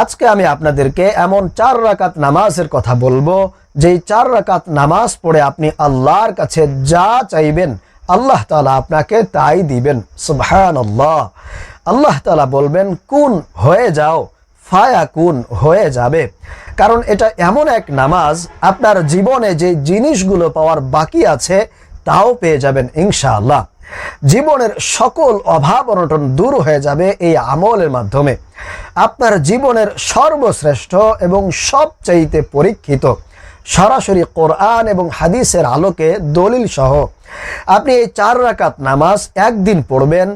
আজকে আমি আপনাদেরকে এমন চার রাকাত নামাজের কথা বলব, যেই চার রাকাত নামাজ পড়ে আপনি আল্লাহর কাছে যা চাইবেন, আল্লাহ তালা আপনাকে তাই দিবেন। সুবহান আল্লাহ আল্লাহ তালা বলবেন, কুন হয়ে যাও, ফায়া কুন হয়ে যাবে। কারণ এটা এমন এক নামাজ, আপনার জীবনে যে জিনিসগুলো পাওয়ার বাকি আছে, তাও পেয়ে যাবেন ইনশাআল্লাহ। জীবনের সকল অভাব অনটন দূর হয়ে যাবে এই আমলের মাধ্যমে। আপনার জীবনের সর্বশ্রেষ্ঠ এবং সবচাইতে পরীক্ষিত সরাসরি কোরআন এবং হাদিসের আলোকে দলিল সহ আপনি এই চার রাকাত নামাজ একদিন পড়বেন,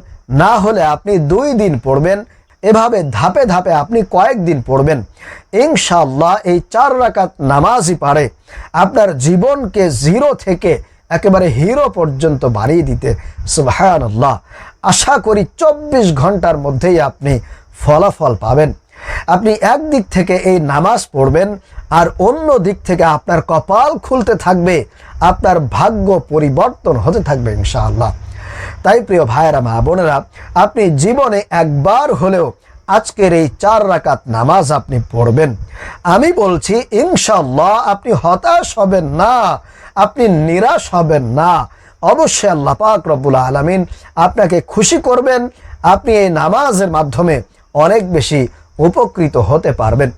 না হলে আপনি দুই দিন পড়বেন, এভাবে ধাপে ধাপে আপনি কয়েকদিন পড়বেন। ইনশাল্লাহ এই চার রাকাত নামাজই পারে। আপনার জীবনকে জিরো থেকে একেবারে হিরো পর্যন্ত বাড়িয়ে দিতে সুবাহান আল্লাহ আশা করি চব্বিশ ঘণ্টার মধ্যেই আপনি ফলাফল পাবেন। আপনি একদিক থেকে এই নামাজ পড়বেন, আর অন্য দিক থেকে আপনার কপাল খুলতে থাকবে, আপনার ভাগ্য পরিবর্তন হতে থাকবে, ইনশাআল্লাহ। তাই প্রিয় ভাইয়েরা, মা বোনেরা, আপনি জীবনে একবার হলেও আজকের এই চার রাকাত নামাজ আপনি পড়বেন। আমি বলছি ইনশাল্লাহ আপনি হতাশ হবেন না, আপনি নিরাশ হবেন না। অবশ্যই আল্লাহ পাক রব্বুল আলমিন আপনাকে খুশি করবেন, আপনি এই নামাজের মাধ্যমে অনেক বেশি উপকৃত হতে পারবেন।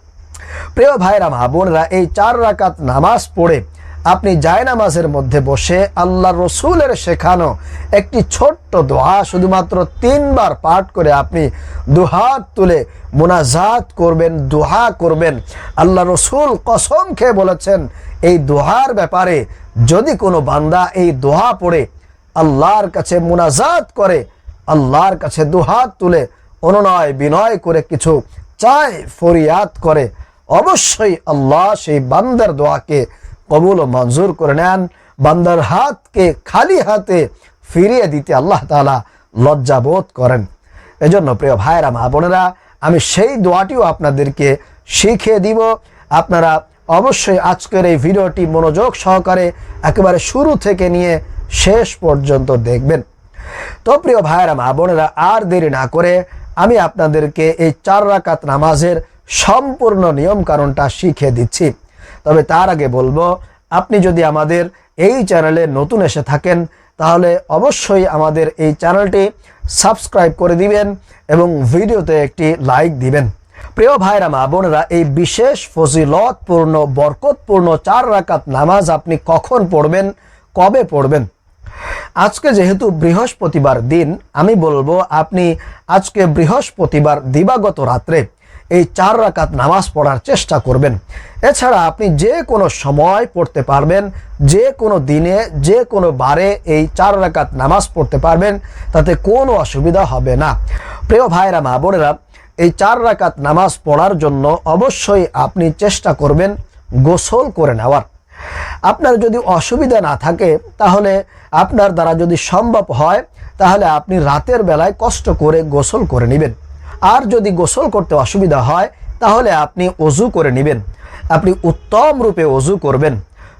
প্রিয় ভাইরা, মা বোনরা, এই চার রাকাত নামাজ পড়ে আপনি জায়নামাজের মধ্যে বসে আল্লাহ রসুলের শেখানো একটি ছোট্ট দোহা শুধুমাত্র তিনবার পাঠ করে আপনি দুহাত তুলে মোনাজাত করবেন, দোহা করবেন। আল্লাহ রসুল কসম খেয়ে বলেছেন, এই দোহার ব্যাপারে যদি কোনো বান্দা এই দোহা পড়ে, আল্লাহর কাছে মোনাজাত করে, আল্লাহর কাছে দুহাত তুলে, অনুনয় বিনয় করে কিছু চায়, ফরিয়াদ করে, অবশ্যই আল্লাহ সেই বান্দার দোয়াকে কবুল ও মঞ্জুর করে নেন। বান্দার হাতকে খালি হাতে ফিরিয়ে দিতে আল্লাহ তালা লজ্জাবোধ করেন। এজন্য প্রিয় ভাইরা মা বোনেরা, আমি সেই দোয়াটিও আপনাদেরকে শিখিয়ে দিব। আপনারা অবশ্যই আজকের এই ভিডিওটি মনোযোগ সহকারে একেবারে শুরু থেকে নিয়ে শেষ পর্যন্ত দেখবেন। তো প্রিয় ভাইয়েরা, মা বোনেরা, আর দেরি না করে আমি আপনাদেরকে এই চার রাকাত নামাজের সম্পূর্ণ নিয়ম কারণটা শিখিয়ে দিচ্ছি। তবে তার আগে বলব, আপনি যদি আমাদের এই চ্যানেলে নতুন এসে থাকেন, তাহলে অবশ্যই আমাদের এই চ্যানেলটি সাবস্ক্রাইব করে দিবেন এবং ভিডিওতে একটি লাইক দিবেন। প্রিয় ভাইরা, মা বোনেরা, এই বিশেষ ফজিলতপূর্ণ, বরকতপূর্ণ চার রাকাত নামাজ আপনি কখন পড়বেন, কবে পড়বেন? আজকে যেহেতু বৃহস্পতিবার দিন, আমি বলব আপনি আজকে বৃহস্পতিবার দিবাগত রাত্রে এই চার রাকাত নামাজ পড়ার চেষ্টা করবেন। এছাড়া আপনি যে কোনো সময় পড়তে পারবেন, যে কোনো দিনে, যে কোনো বারে এই চার রাকাত নামাজ পড়তে পারবেন, তাতে কোনো অসুবিধা হবে না। প্রিয় ভাইরা, মা বোনেরা, এই চার রাকাত নামাজ পড়ার জন্য অবশ্যই আপনি চেষ্টা করবেন গোসল করে নেওয়ার। আপনার যদি অসুবিধা না থাকে, তাহলে আপনার দ্বারা যদি সম্ভব হয়, তাহলে আপনি রাতের বেলায় কষ্ট করে গোসল করে নেবেন। আর যদি গোসল করতে অসুবিধা হয়, তাহলে আপনি অজু করে নেবেন। আপনি উত্তম রূপে অজু করবেন।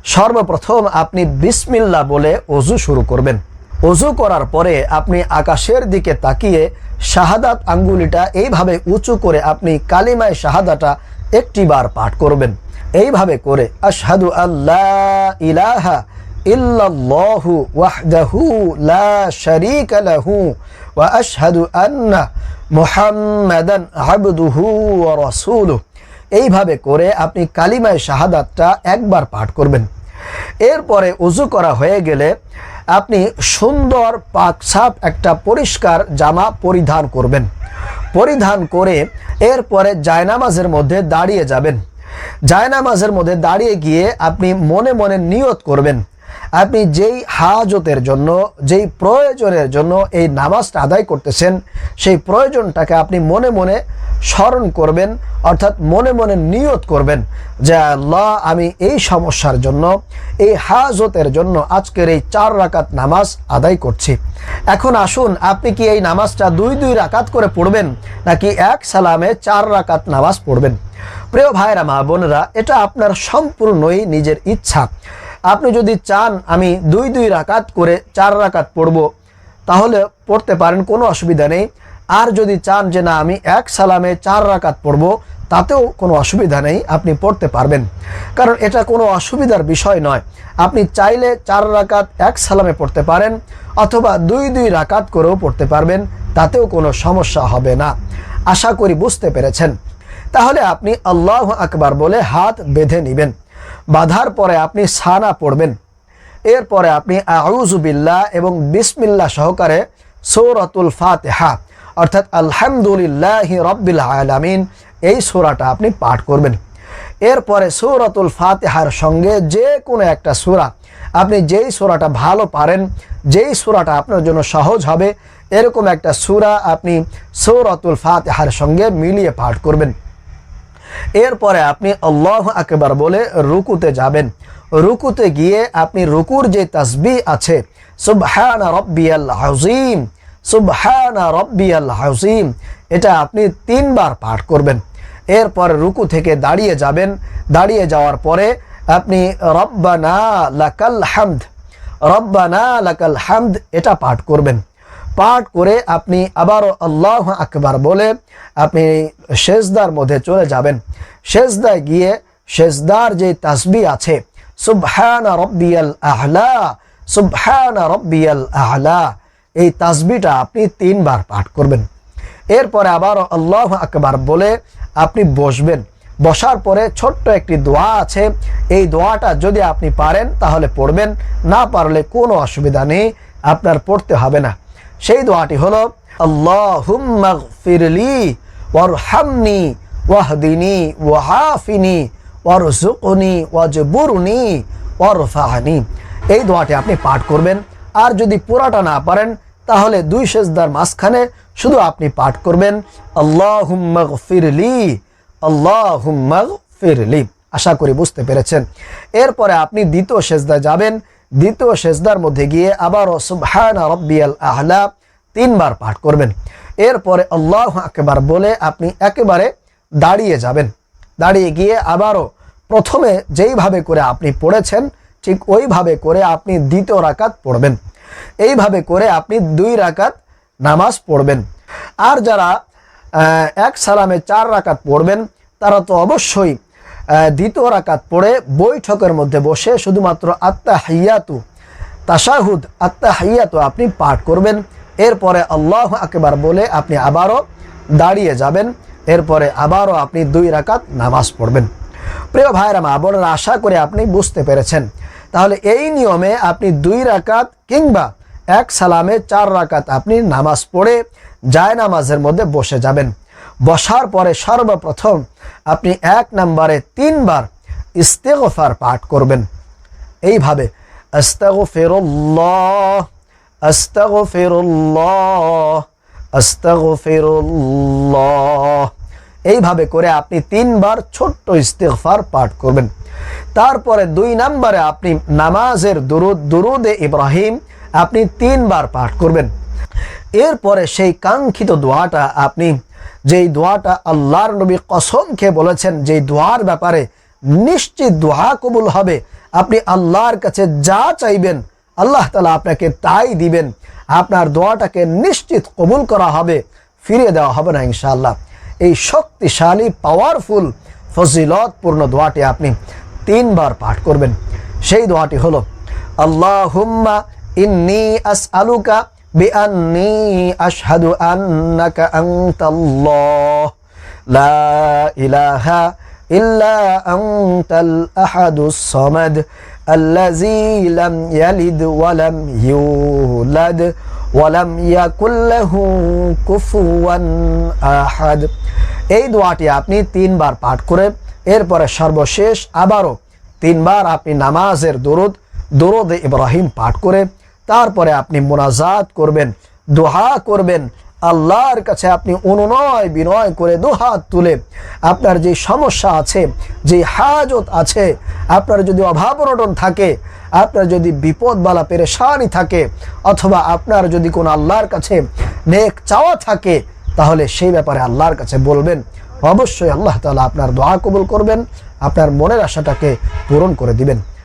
সর্বপ্রথম আপনি বিসমিল্লা বলে অজু শুরু করবেন। অজু করার পরে আপনি আকাশের দিকে তাকিয়ে শাহাদাত আঙ্গুলিটা এইভাবে উঁচু করে আপনি কালিমায় শাহাদাটা একটিবার পাঠ করবেন। এইভাবে করে আশহাদু আল্লাহ ইলাহা ওয়াহদাহু লা লাহু ওয়া আন্না মুহাম্মাদান আবদুহু ওয়া রাসূলুহু। এইভাবে করে আপনি কালিমায় শাহাদাতটা একবার পাঠ করবেন। এরপরে উজু করা হয়ে গেলে আপনি সুন্দর পাকসাপ একটা পরিষ্কার জামা পরিধান করবেন। পরিধান করে এরপরে জায়নামাজের মধ্যে দাঁড়িয়ে যাবেন। জায়নামাজের মধ্যে দাঁড়িয়ে গিয়ে আপনি মনে মনে নিয়ত করবেন। আপনি যেই হাজতের জন্য, যেই প্রয়োজনের জন্য এই নামাজটা আদায় করতেছেন, সেই প্রয়োজনটাকে আপনি মনে মনে স্মরণ করবেন, অর্থাৎ মনে মনে নিয়ত করবেন যে আল্লাহ, আমি এই সমস্যার জন্য, এই হাজতের জন্য আজকের এই চার রাকাত নামাজ আদায় করছি। এখন আসুন, আপনি কি এই নামাজটা দুই দুই রাকাত করে পড়বেন, নাকি এক সালামে চার রাকাত নামাজ পড়বেন? প্রিয় ভাইরা, মা বোনেরা, এটা আপনার সম্পূর্ণই নিজের ইচ্ছা। আপনি যদি চান আমি দুই দুই রাকাত করে চার রাকাত পড়ব, তাহলে পড়তে পারেন, কোনো অসুবিধা নেই। আর যদি চান যে না, আমি এক সালামে চার রাকাত পড়ব, তাতেও কোনো অসুবিধা নেই, আপনি পড়তে পারবেন। কারণ এটা কোনো অসুবিধার বিষয় নয়। আপনি চাইলে চার রাকাত এক সালামে পড়তে পারেন, অথবা দুই দুই রাকাত করেও পড়তে পারবেন, তাতেও কোনো সমস্যা হবে না। আশা করি বুঝতে পেরেছেন। তাহলে আপনি আল্লাহ আকবার বলে হাত বেঁধে নেবেন। বাঁধার পরে আপনি সানা পড়বেন। এরপরে আপনি আউজুবিল্লাহ এবং বিসমিল্লাহ সহকারে সৌরতুল ফাতেহা, অর্থাৎ আলহামদুলিল্লাহ রব্বিল আলামিন, এই সোরাটা আপনি পাঠ করবেন। এরপরে সৌরতুল ফাতেহার সঙ্গে যে কোনো একটা সুরা, আপনি যেই সুরাটা ভালো পারেন, যেই সুরাটা আপনার জন্য সহজ হবে, এরকম একটা সুরা আপনি সৌরতুল ফাতেহার সঙ্গে মিলিয়ে পাঠ করবেন। এরপরে আপনি আল্লাহ আকবার বলে রুকুতে যাবেন। রুকুতে গিয়ে আপনি রুকুর যে তসবি আছে, সুবহানা রব্বিয়াল হাজিম সুবহানা রব্বিয়াল হাজিম এটা আপনি তিনবার পাঠ করবেন। এরপর রুকু থেকে দাঁড়িয়ে যাবেন। দাঁড়িয়ে যাওয়ার পরে আপনি রব্বানা লাকাল হামদ, রব্বানা লাকাল হামদ, এটা পাঠ করবেন। পাঠ করে আপনি আবারও আল্লাহ আকবার বলে আপনি শেষদার মধ্যে চলে যাবেন। শেষদায় গিয়ে শেষদার যে তাসবি আছে, সুবহানা রব্বিয়াল আহলা, সুবহানা রব্বিয়াল আহলা, এই তাসবিটা আপনি তিনবার পাঠ করবেন। এরপরে আবারও আল্লাহ আকবার বলে আপনি বসবেন। বসার পরে ছোট্ট একটি দোয়া আছে, এই দোয়াটা যদি আপনি পারেন তাহলে পড়বেন, না পারলে কোনো অসুবিধা নেই, আপনার পড়তে হবে না। সেই দোয়াটি হলো আল্লাহুম্মাগফিরলি ওয়ারহামনি ওয়াহদিনি ওয়াহাফিনি ওয়ারজুকনি ওয়াজবুরনি ওয়ারফাহানি। এই দোয়াটি আপনি পাঠ করবেন। আর যদি পুরাটা না পারেন, তাহলে দুই সেজদার মাঝখানে শুধু আপনি পাঠ করবেন আল্লাহুম্মাগফিরলি আল্লাহুম্মাগফিরলি আশা করি বুঝতে পেরেছেন। এরপরে আপনি দ্বিতীয় সেজদায় যাবেন দ্বিতীয় সেজদার মধ্যে গিয়ে আবারও সুবহানা রব্বিয়াল আহলা তিনবার পাঠ করবেন। এরপরে আল্লাহ একবার বলে আপনি একেবারে দাঁড়িয়ে যাবেন। দাঁড়িয়ে গিয়ে আবারও প্রথমে যেইভাবে করে আপনি পড়েছেন, ঠিক ওইভাবে করে আপনি দ্বিতীয় রাকাত পড়বেন। এইভাবে করে আপনি দুই রাকাত নামাজ পড়বেন। আর যারা এক সালামে চার রাকাত পড়বেন, তারা তো অবশ্যই দ্বিতীয় রাকাত পড়ে বৈঠকের মধ্যে বসে শুধুমাত্র আত্মা হাইয়াতু তাশাহুদ আত্মা হাইয়াতু আপনি পাঠ করবেন। এরপরে আল্লাহ আকবার বলে আপনি আবারও দাঁড়িয়ে যাবেন। এরপরে আবারও আপনি দুই রাকাত নামাজ পড়বেন। প্রিয় ভাইরা মা বোনেরা, আশা করে আপনি বুঝতে পেরেছেন। তাহলে এই নিয়মে আপনি দুই রাকাত কিংবা এক সালামে চার রাকাত আপনি নামাজ পড়ে জায় নামাজের মধ্যে বসে যাবেন। বসার পরে সর্বপ্রথম আপনি এক নম্বরে তিনবার ইস্তেগফার পাঠ করবেন। এইভাবে এইভাবে করে আপনি তিনবার ছোট্ট ইস্তেগফার পাঠ করবেন। তারপরে দুই নম্বরে আপনি নামাজের দুরুদ, দুরুদে ইব্রাহিম আপনি তিনবার পাঠ করবেন। এরপরে সেই কাঙ্ক্ষিত দোয়াটা আপনি যেই দোয়াটা আল্লাহর নবী কসম খেয়ে বলেছেন, যেই দোয়ার ব্যাপারে নিশ্চিত দোয়া কবুল হবে, আপনি আল্লাহর কাছে যা চাইবেন, আল্লাহ তালা আপনাকে তাই দিবেন। আপনার দোয়াটাকে নিশ্চিত কবুল করা হবে, ফিরিয়ে দেওয়া হবে না ইনশাআল্লাহ। এই শক্তিশালী পাওয়ারফুল ফজিলতপূর্ণ দোয়াটি আপনি তিনবার পাঠ করবেন। সেই দোয়াটি হলো, আল্লাহুম্মা ইন্নি আসআলুকা বিআন্নি আশহাদু আন্নাকা আনতাল্লাহ লা ইলাহা ইল্লা আনতাল আহাদুস সামাদ الذي لم يلد ولم يولد ولم يكن له كفوا أحد এই দোয়াটি আপনি তিনবার পাঠ করে এরপরে সর্বশেষ আবারও তিনবার আপনি নামাজের দরুদ দরুদ ইব্রাহিম পাঠ করে তারপরে আপনি মোনাজাত করবেন, দোহা করবেন, আল্লাহর কাছে আপনি অনুনয় বিনয় করে দুহাত তুলে আপনার যে সমস্যা আছে, যে হাজত আছে, আপনার যদি অভাব অনটন থাকে, আপনার যদি বিপদ বালা পেরেশানি থাকে, অথবা আপনার যদি কোনো আল্লাহর কাছে নেক চাওয়া থাকে, তাহলে সেই ব্যাপারে আল্লাহর কাছে বলবেন। অবশ্যই আল্লাহ তালা আপনার দোয়া কবুল করবেন, আপনার মনের আশাটাকে পূরণ করে দিবেন।